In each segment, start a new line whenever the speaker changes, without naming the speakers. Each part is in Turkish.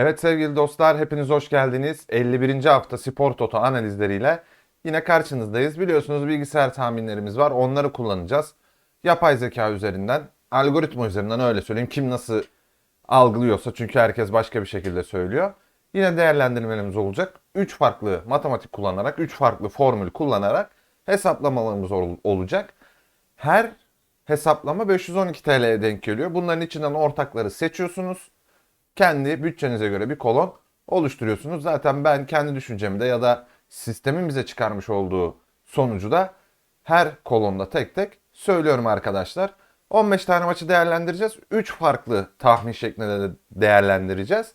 Evet sevgili dostlar hepiniz hoş geldiniz. 51. hafta Spor Toto analizleriyle yine karşınızdayız. Biliyorsunuz bilgisayar tahminlerimiz var. Onları kullanacağız. Yapay zeka üzerinden, algoritma üzerinden öyle söyleyeyim. Kim nasıl algılıyorsa çünkü herkes başka bir şekilde söylüyor. Yine değerlendirmelerimiz olacak. 3 farklı matematik kullanarak, 3 farklı formül kullanarak hesaplamalarımız ol- olacak. Her hesaplama 512 TL'ye denk geliyor. Bunların içinden ortakları seçiyorsunuz kendi bütçenize göre bir kolon oluşturuyorsunuz. Zaten ben kendi düşüncemde ya da sistemin bize çıkarmış olduğu sonucu da her kolonda tek tek söylüyorum arkadaşlar. 15 tane maçı değerlendireceğiz. 3 farklı tahmin şeklinde de değerlendireceğiz.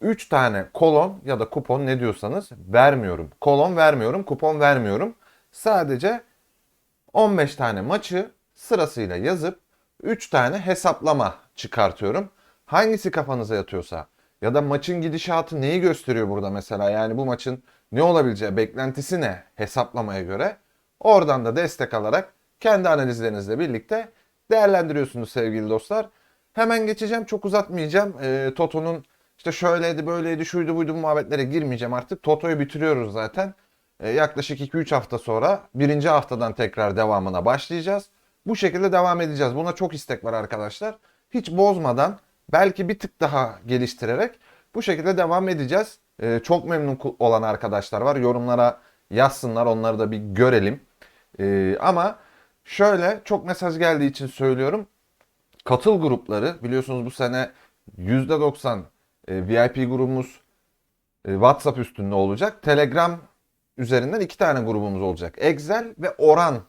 3 tane kolon ya da kupon ne diyorsanız vermiyorum. Kolon vermiyorum, kupon vermiyorum. Sadece 15 tane maçı sırasıyla yazıp 3 tane hesaplama çıkartıyorum. Hangisi kafanıza yatıyorsa ya da maçın gidişatı neyi gösteriyor burada mesela yani bu maçın ne olabileceği beklentisi ne hesaplamaya göre oradan da destek alarak kendi analizlerinizle birlikte değerlendiriyorsunuz sevgili dostlar. Hemen geçeceğim çok uzatmayacağım. Ee, Toto'nun işte şöyleydi böyleydi şuydu buydu muhabbetlere girmeyeceğim artık. Toto'yu bitiriyoruz zaten. Ee, yaklaşık 2-3 hafta sonra birinci haftadan tekrar devamına başlayacağız. Bu şekilde devam edeceğiz. Buna çok istek var arkadaşlar. Hiç bozmadan belki bir tık daha geliştirerek bu şekilde devam edeceğiz. Ee, çok memnun olan arkadaşlar var. Yorumlara yazsınlar onları da bir görelim. Ee, ama şöyle çok mesaj geldiği için söylüyorum. Katıl grupları biliyorsunuz bu sene %90 e, VIP grubumuz e, WhatsApp üstünde olacak. Telegram üzerinden iki tane grubumuz olacak. Excel ve Oran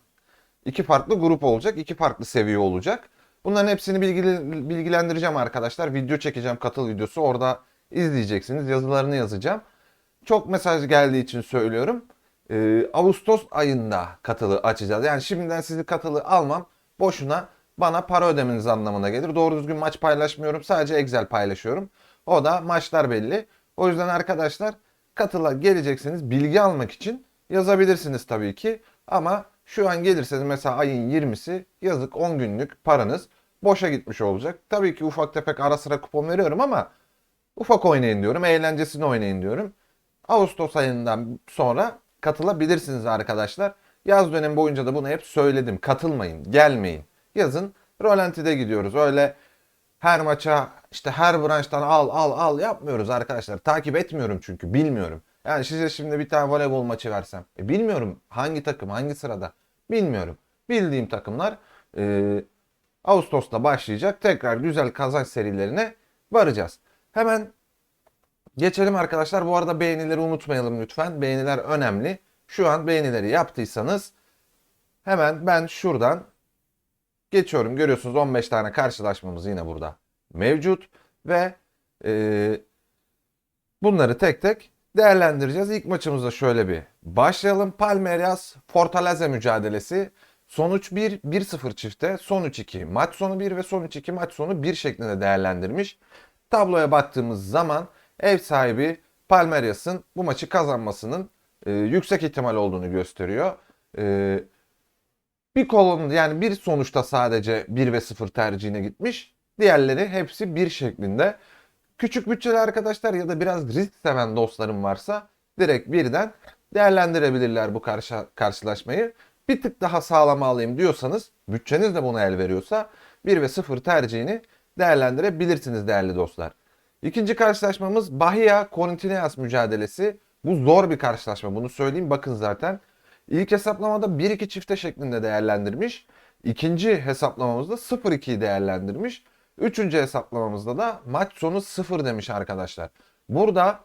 iki farklı grup olacak. iki farklı seviye olacak. Bunların hepsini bilgilendireceğim arkadaşlar. Video çekeceğim katıl videosu. Orada izleyeceksiniz. Yazılarını yazacağım. Çok mesaj geldiği için söylüyorum. Ee, Ağustos ayında katılı açacağız. Yani şimdiden sizi katılı almam. Boşuna bana para ödemeniz anlamına gelir. Doğru düzgün maç paylaşmıyorum. Sadece Excel paylaşıyorum. O da maçlar belli. O yüzden arkadaşlar katıla geleceksiniz. Bilgi almak için yazabilirsiniz tabii ki. Ama şu an gelirseniz mesela ayın 20'si yazık 10 günlük paranız boşa gitmiş olacak. Tabii ki ufak tefek ara sıra kupon veriyorum ama ufak oynayın diyorum. Eğlencesini oynayın diyorum. Ağustos ayından sonra katılabilirsiniz arkadaşlar. Yaz dönemi boyunca da bunu hep söyledim. Katılmayın, gelmeyin. Yazın Rolanti'de gidiyoruz. Öyle her maça işte her branştan al al al yapmıyoruz arkadaşlar. Takip etmiyorum çünkü bilmiyorum. Yani size şimdi bir tane voleybol maçı versem. E, bilmiyorum hangi takım hangi sırada. Bilmiyorum. Bildiğim takımlar e, Ağustos'ta başlayacak. Tekrar güzel kazanç serilerine varacağız. Hemen geçelim arkadaşlar. Bu arada beğenileri unutmayalım lütfen. Beğeniler önemli. Şu an beğenileri yaptıysanız hemen ben şuradan geçiyorum. Görüyorsunuz 15 tane karşılaşmamız yine burada mevcut ve e, bunları tek tek değerlendireceğiz. İlk maçımızda şöyle bir başlayalım. Palmeiras Fortaleza mücadelesi. Sonuç 1, 1-0 çifte. Son 3-2 maç sonu 1 ve son 3-2 maç sonu 1 şeklinde değerlendirmiş. Tabloya baktığımız zaman ev sahibi Palmeiras'ın bu maçı kazanmasının e, yüksek ihtimal olduğunu gösteriyor. E, bir kolon yani bir sonuçta sadece 1 ve 0 tercihine gitmiş. Diğerleri hepsi 1 şeklinde. Küçük bütçeli arkadaşlar ya da biraz risk seven dostlarım varsa direkt birden değerlendirebilirler bu karşı, karşılaşmayı. Bir tık daha sağlam alayım diyorsanız bütçeniz de buna el veriyorsa 1 ve 0 tercihini değerlendirebilirsiniz değerli dostlar. İkinci karşılaşmamız Bahia Corinthians mücadelesi. Bu zor bir karşılaşma bunu söyleyeyim bakın zaten. İlk hesaplamada 1-2 çifte şeklinde değerlendirmiş. İkinci hesaplamamızda 0-2'yi değerlendirmiş. Üçüncü hesaplamamızda da maç sonu 0 demiş arkadaşlar. Burada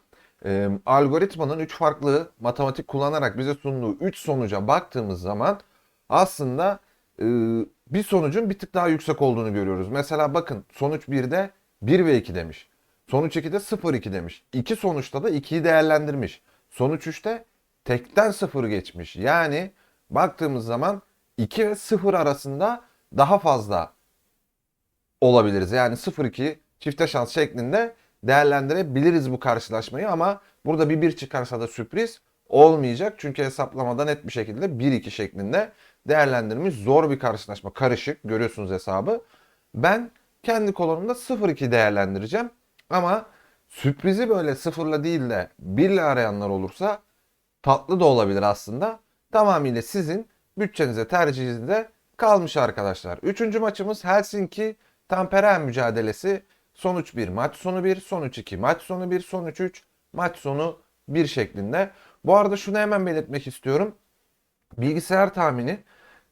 e, algoritmanın 3 farklı matematik kullanarak bize sunduğu 3 sonuca baktığımız zaman aslında e, bir sonucun bir tık daha yüksek olduğunu görüyoruz. Mesela bakın sonuç 1'de 1 ve 2 demiş. Sonuç 2'de 0-2 demiş. İki sonuçta da 2'yi değerlendirmiş. Sonuç 3'te tekten 0 geçmiş. Yani baktığımız zaman 2 ve 0 arasında daha fazla olabiliriz. Yani 0-2 çifte şans şeklinde değerlendirebiliriz bu karşılaşmayı ama burada bir 1 çıkarsa da sürpriz olmayacak. Çünkü hesaplamada net bir şekilde 1-2 şeklinde değerlendirmiş. Zor bir karşılaşma. Karışık. Görüyorsunuz hesabı. Ben kendi kolonumda 0-2 değerlendireceğim. Ama sürprizi böyle sıfırla değil de birle arayanlar olursa tatlı da olabilir aslında. Tamamıyla sizin bütçenize tercihinize kalmış arkadaşlar. Üçüncü maçımız Helsinki Tampere mücadelesi. Sonuç 1, maç sonu 1, sonuç 2, maç sonu 1, sonuç 3, maç sonu 1 şeklinde. Bu arada şunu hemen belirtmek istiyorum. Bilgisayar tahmini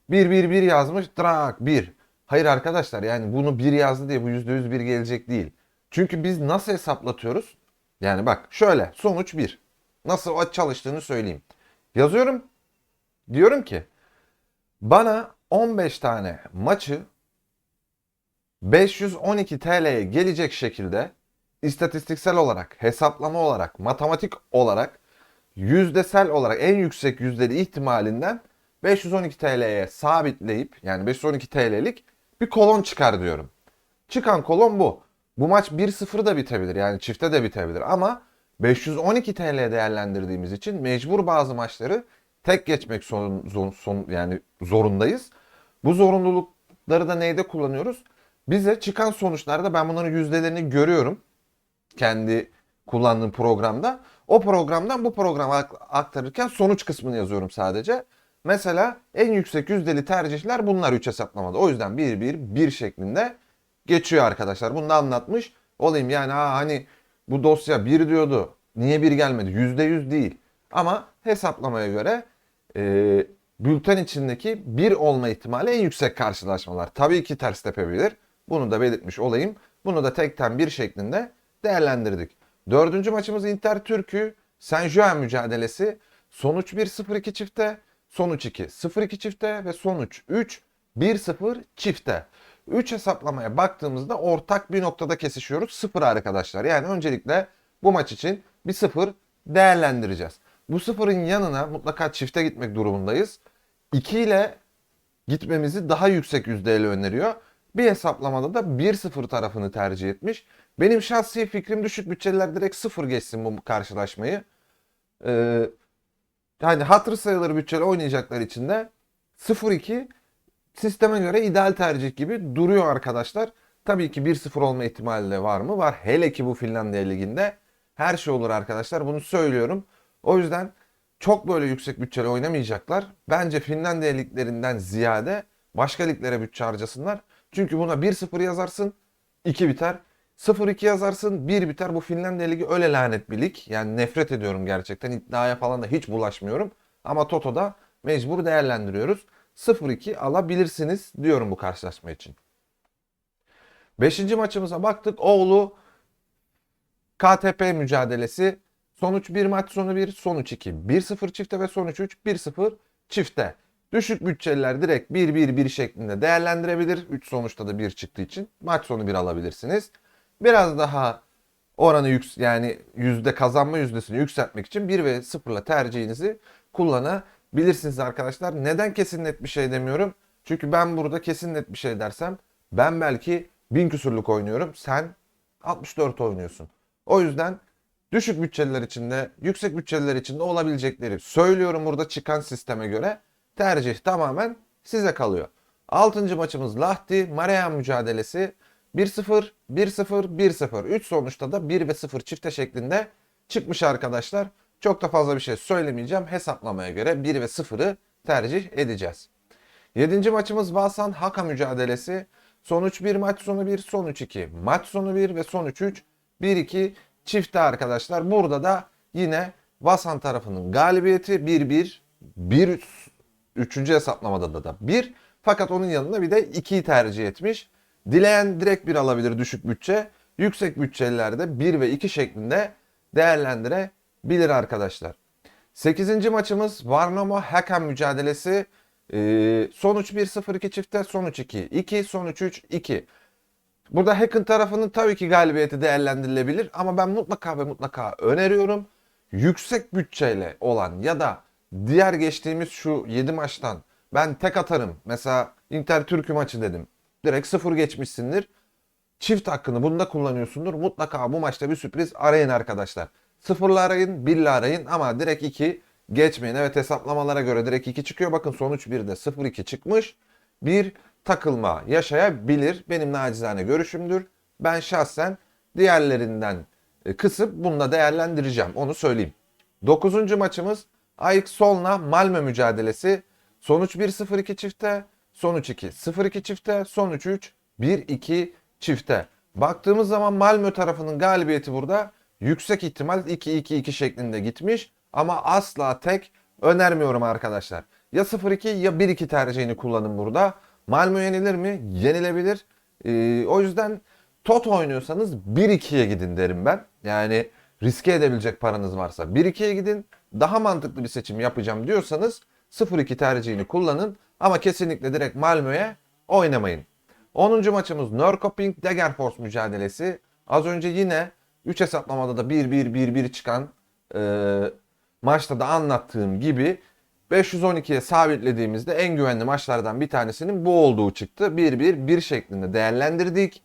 1-1-1 yazmış. Drak 1. Hayır arkadaşlar yani bunu 1 yazdı diye bu %100 bir gelecek değil. Çünkü biz nasıl hesaplatıyoruz? Yani bak şöyle sonuç 1. Nasıl o çalıştığını söyleyeyim. Yazıyorum. Diyorum ki bana 15 tane maçı 512 TL'ye gelecek şekilde istatistiksel olarak, hesaplama olarak, matematik olarak, yüzdesel olarak en yüksek yüzdeli ihtimalinden 512 TL'ye sabitleyip yani 512 TL'lik bir kolon çıkar diyorum. Çıkan kolon bu. Bu maç 1-0 da bitebilir yani çifte de bitebilir ama 512 TL değerlendirdiğimiz için mecbur bazı maçları tek geçmek son, son, son yani zorundayız. Bu zorunlulukları da neyde kullanıyoruz? Bize çıkan sonuçlarda ben bunların yüzdelerini görüyorum. Kendi kullandığım programda. O programdan bu programa aktarırken sonuç kısmını yazıyorum sadece. Mesela en yüksek yüzdeli tercihler bunlar 3 hesaplamada. O yüzden 1-1-1 şeklinde geçiyor arkadaşlar. Bunu da anlatmış olayım. Yani ha, hani bu dosya 1 diyordu. Niye 1 gelmedi? %100 değil. Ama hesaplamaya göre e, bülten içindeki 1 olma ihtimali en yüksek karşılaşmalar. Tabii ki ters tepebilir. Bunu da belirtmiş olayım. Bunu da tekten bir şeklinde değerlendirdik. Dördüncü maçımız Inter Türk'ü Saint Juan mücadelesi. Sonuç 1-0-2 çifte, sonuç 2 0-2 çifte ve sonuç 3 1-0 çifte. 3 hesaplamaya baktığımızda ortak bir noktada kesişiyoruz. 0 arkadaşlar. Yani öncelikle bu maç için bir 0 değerlendireceğiz. Bu sıfırın yanına mutlaka çifte gitmek durumundayız. 2 ile gitmemizi daha yüksek yüzdeyle öneriyor. Bir hesaplamada da 1-0 tarafını tercih etmiş. Benim şahsi fikrim düşük bütçeliler direkt 0 geçsin bu karşılaşmayı. Ee, yani hatır sayılır bütçeli oynayacaklar için de 0-2 sisteme göre ideal tercih gibi duruyor arkadaşlar. Tabii ki 1-0 olma ihtimali de var mı? Var. Hele ki bu Finlandiya Ligi'nde her şey olur arkadaşlar. Bunu söylüyorum. O yüzden çok böyle yüksek bütçeli oynamayacaklar. Bence Finlandiya liglerinden ziyade başka liglere bütçe harcasınlar. Çünkü buna 1-0 yazarsın 2 biter. 0-2 yazarsın 1 biter. Bu Finlandiya Ligi öyle lanet bir lig. Yani nefret ediyorum gerçekten. İddiaya falan da hiç bulaşmıyorum. Ama Toto'da mecbur değerlendiriyoruz. 0-2 alabilirsiniz diyorum bu karşılaşma için. Beşinci maçımıza baktık. Oğlu KTP mücadelesi. Sonuç 1 maç sonu 1, sonuç 2. 1-0 çifte ve sonuç 3, 1-0 çifte. Düşük bütçeliler direkt 1-1-1 şeklinde değerlendirebilir. 3 sonuçta da 1 çıktığı için maç sonu 1 alabilirsiniz. Biraz daha oranı yüks yani yüzde kazanma yüzdesini yükseltmek için 1 ve 0 ile tercihinizi kullanabilirsiniz arkadaşlar. Neden kesin net bir şey demiyorum? Çünkü ben burada kesin net bir şey dersem ben belki 1000 küsurluk oynuyorum. Sen 64 oynuyorsun. O yüzden düşük bütçeliler içinde, yüksek bütçeliler içinde olabilecekleri söylüyorum burada çıkan sisteme göre. Tercih tamamen size kalıyor. Altıncı maçımız Lahti Mareyan mücadelesi. 1-0, 1-0, 1-0. 3 sonuçta da 1 ve 0 çifte şeklinde çıkmış arkadaşlar. Çok da fazla bir şey söylemeyeceğim. Hesaplamaya göre 1 ve 0'ı tercih edeceğiz. 7. maçımız Valsan Haka mücadelesi. Sonuç 1, maç sonu 1, sonuç 2. Maç sonu 1 ve sonuç 3. 1-2 çifte arkadaşlar. Burada da yine Vasan tarafının galibiyeti 1-1. 1 üçüncü hesaplamada da da 1. Fakat onun yanında bir de 2'yi tercih etmiş. Dileyen direkt 1 alabilir düşük bütçe. Yüksek bütçelilerde 1 ve 2 şeklinde değerlendirebilir arkadaşlar. 8. maçımız Varnamo Hakan mücadelesi. Ee, sonuç 1-0-2 çifte, sonuç 2. 2, sonuç 3, 2. Burada Hacken tarafının tabii ki galibiyeti değerlendirilebilir ama ben mutlaka ve mutlaka öneriyorum. Yüksek bütçeyle olan ya da diğer geçtiğimiz şu 7 maçtan ben tek atarım. Mesela Inter Türk'ü maçı dedim. Direkt sıfır geçmişsindir. Çift hakkını bunda kullanıyorsundur. Mutlaka bu maçta bir sürpriz arayın arkadaşlar. Sıfırla arayın, birle arayın ama direkt 2 geçmeyin. Evet hesaplamalara göre direkt 2 çıkıyor. Bakın sonuç 1'de 0-2 çıkmış. Bir takılma yaşayabilir. Benim nacizane görüşümdür. Ben şahsen diğerlerinden e, kısıp bunu da değerlendireceğim. Onu söyleyeyim. 9. maçımız AX Solna Malmö mücadelesi. Sonuç 1-0-2 çifte, sonuç 2 0-2 çifte, sonuç 3 1-2 çifte. Baktığımız zaman Malmö tarafının galibiyeti burada yüksek ihtimal 2-2-2 şeklinde gitmiş ama asla tek önermiyorum arkadaşlar. Ya 0-2 ya 1-2 tercihini kullanın burada. Malmö yenilir mi? Yenilebilir. Ee, o yüzden Toto oynuyorsanız 1-2'ye gidin derim ben. Yani riske edebilecek paranız varsa 1-2'ye gidin. Daha mantıklı bir seçim yapacağım diyorsanız 0-2 tercihini kullanın. Ama kesinlikle direkt Malmö'ye oynamayın. 10. maçımız Norrköping Degerfors mücadelesi. Az önce yine 3 hesaplamada da 1-1-1-1 çıkan e, maçta da anlattığım gibi 512'ye sabitlediğimizde en güvenli maçlardan bir tanesinin bu olduğu çıktı. 1-1-1 şeklinde değerlendirdik.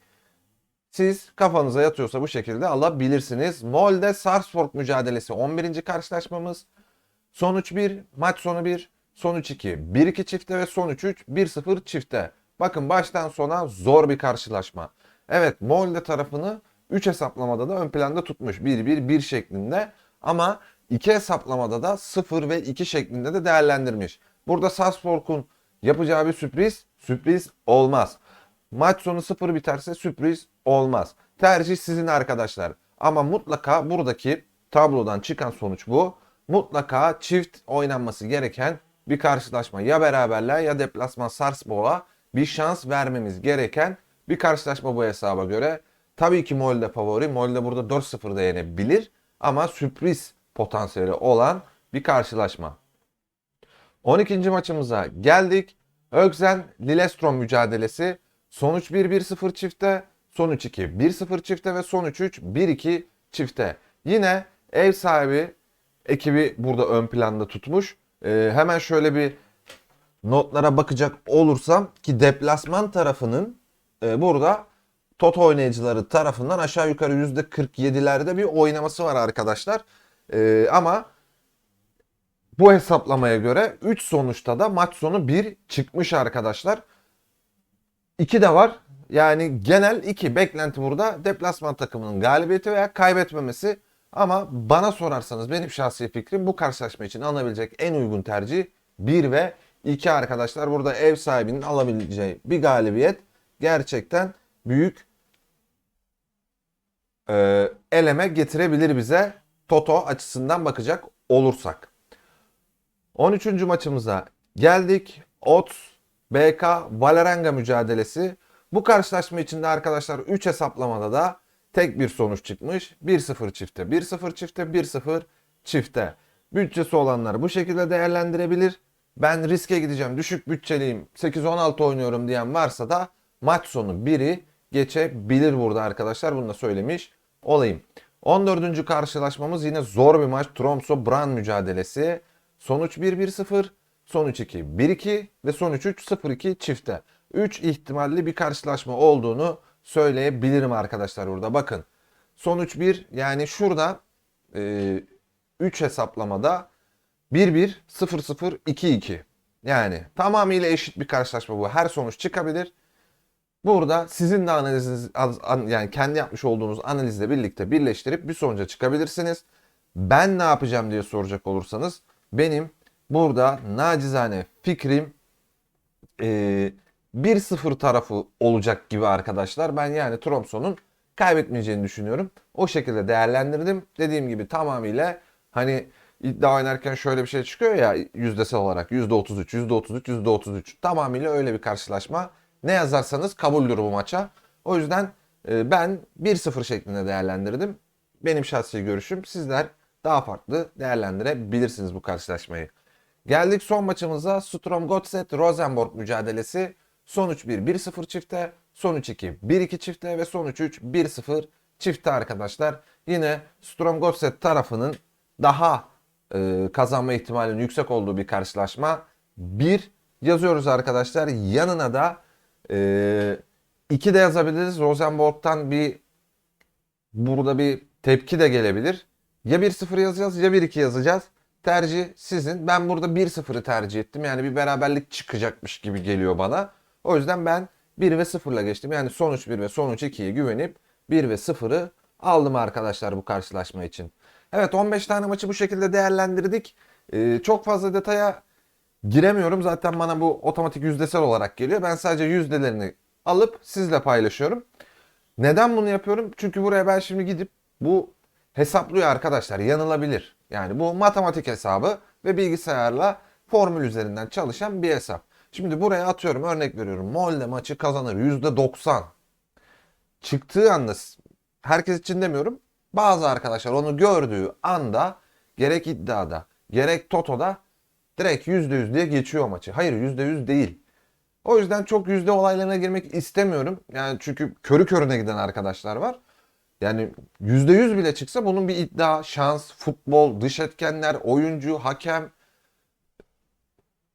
Siz kafanıza yatıyorsa bu şekilde alabilirsiniz. Molde Sarpsborg mücadelesi 11. karşılaşmamız. Sonuç 1, maç sonu 1, sonuç 2. 1-2 çifte ve sonuç 3, 1-0 çifte. Bakın baştan sona zor bir karşılaşma. Evet Molde tarafını 3 hesaplamada da ön planda tutmuş. 1-1-1 şeklinde. Ama 2 hesaplamada da 0 ve 2 şeklinde de değerlendirmiş. Burada Sarpsborg'un yapacağı bir sürpriz, sürpriz olmaz. Maç sonu 0 biterse sürpriz olmaz. Tercih sizin arkadaşlar. Ama mutlaka buradaki tablodan çıkan sonuç bu. Mutlaka çift oynanması gereken bir karşılaşma. Ya beraberler ya deplasman Sarpsborg'a bir şans vermemiz gereken bir karşılaşma bu hesaba göre. Tabii ki Molde favori. Molde burada 4-0'da yenebilir. Ama sürpriz potansiyeli olan bir karşılaşma. 12. maçımıza geldik. Ökzen Lillestrom mücadelesi. Sonuç 1-1-0 çifte, sonuç 2 1-0 çifte ve sonuç 3 1-2 çifte. Yine ev sahibi ekibi burada ön planda tutmuş. Ee, hemen şöyle bir notlara bakacak olursam ki deplasman tarafının e, burada Toto oynayıcıları tarafından aşağı yukarı %47'lerde bir oynaması var arkadaşlar. Ee, ama bu hesaplamaya göre 3 sonuçta da maç sonu 1 çıkmış arkadaşlar. 2 de var. Yani genel 2 beklenti burada deplasman takımının galibiyeti veya kaybetmemesi. Ama bana sorarsanız benim şahsi fikrim bu karşılaşma için alınabilecek en uygun tercih 1 ve 2 arkadaşlar. Burada ev sahibinin alabileceği bir galibiyet gerçekten büyük e, eleme getirebilir bize Toto açısından bakacak olursak. 13. maçımıza geldik. Ot BK Valerenga mücadelesi. Bu karşılaşma içinde arkadaşlar 3 hesaplamada da tek bir sonuç çıkmış. 1-0 çifte, 1-0 çifte, 1-0 çifte. Bütçesi olanlar bu şekilde değerlendirebilir. Ben riske gideceğim, düşük bütçeliyim, 8-16 oynuyorum diyen varsa da maç sonu 1'i geçebilir burada arkadaşlar. Bunu da söylemiş olayım. 14. karşılaşmamız yine zor bir maç. Tromso Bran mücadelesi. Sonuç 1-1-0, sonuç 2 1-2 ve sonuç 3 0-2 çifte. 3 ihtimalli bir karşılaşma olduğunu söyleyebilirim arkadaşlar burada. Bakın sonuç 1 yani şurada 3 e, hesaplamada 1-1, 0-0, 2-2. Yani tamamıyla eşit bir karşılaşma bu. Her sonuç çıkabilir. Burada sizin de analiziniz yani kendi yapmış olduğunuz analizle birlikte birleştirip bir sonuca çıkabilirsiniz. Ben ne yapacağım diye soracak olursanız benim burada nacizane fikrim e, 1-0 tarafı olacak gibi arkadaşlar. Ben yani Tromson'un kaybetmeyeceğini düşünüyorum. O şekilde değerlendirdim. Dediğim gibi tamamıyla hani iddia oynarken şöyle bir şey çıkıyor ya yüzdesel olarak %33, %33, %33 tamamıyla öyle bir karşılaşma. Ne yazarsanız kabuldür bu maça. O yüzden e, ben 1-0 şeklinde değerlendirdim. Benim şahsi görüşüm. Sizler daha farklı değerlendirebilirsiniz bu karşılaşmayı. Geldik son maçımıza Strom Gotset Rosenborg mücadelesi. Sonuç 1 1-0 çifte, sonuç 2 1-2 çifte ve sonuç 3 1-0 çifte arkadaşlar. Yine Strom Gotset tarafının daha e, kazanma ihtimalinin yüksek olduğu bir karşılaşma. 1 yazıyoruz arkadaşlar. Yanına da 2 e, de yazabiliriz. Rosenborg'tan bir burada bir tepki de gelebilir. Ya 1-0 yazacağız ya 1-2 yazacağız. Tercih sizin. Ben burada 1-0'ı tercih ettim. Yani bir beraberlik çıkacakmış gibi geliyor bana. O yüzden ben 1 ve 0 ile geçtim. Yani sonuç 1 ve sonuç 2'ye güvenip 1 ve 0'ı aldım arkadaşlar bu karşılaşma için. Evet 15 tane maçı bu şekilde değerlendirdik. Ee, çok fazla detaya giremiyorum. Zaten bana bu otomatik yüzdesel olarak geliyor. Ben sadece yüzdelerini alıp sizle paylaşıyorum. Neden bunu yapıyorum? Çünkü buraya ben şimdi gidip bu hesaplıyor arkadaşlar. Yanılabilir. Yani bu matematik hesabı ve bilgisayarla formül üzerinden çalışan bir hesap. Şimdi buraya atıyorum örnek veriyorum. Molde maçı kazanır %90. Çıktığı anda herkes için demiyorum. Bazı arkadaşlar onu gördüğü anda gerek iddiada gerek totoda direkt %100 diye geçiyor maçı. Hayır %100 değil. O yüzden çok yüzde olaylarına girmek istemiyorum. Yani çünkü körü körüne giden arkadaşlar var. Yani %100 bile çıksa bunun bir iddia, şans, futbol, dış etkenler, oyuncu, hakem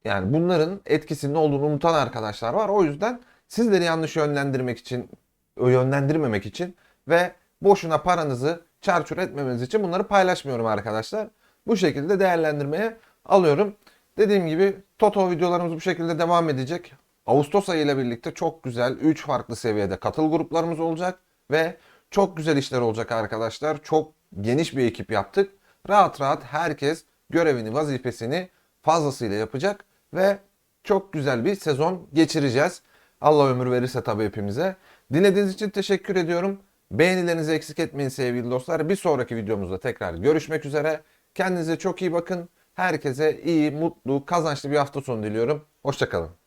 yani bunların etkisinin olduğunu unutan arkadaşlar var. O yüzden sizleri yanlış yönlendirmek için, yönlendirmemek için ve boşuna paranızı çarçur etmemeniz için bunları paylaşmıyorum arkadaşlar. Bu şekilde değerlendirmeye alıyorum. Dediğim gibi Toto videolarımız bu şekilde devam edecek. Ağustos ayı ile birlikte çok güzel 3 farklı seviyede katıl gruplarımız olacak ve çok güzel işler olacak arkadaşlar. Çok geniş bir ekip yaptık. Rahat rahat herkes görevini, vazifesini fazlasıyla yapacak ve çok güzel bir sezon geçireceğiz. Allah ömür verirse tabii hepimize. Dinlediğiniz için teşekkür ediyorum. Beğenilerinizi eksik etmeyin sevgili dostlar. Bir sonraki videomuzda tekrar görüşmek üzere. Kendinize çok iyi bakın. Herkese iyi, mutlu, kazançlı bir hafta sonu diliyorum. Hoşçakalın.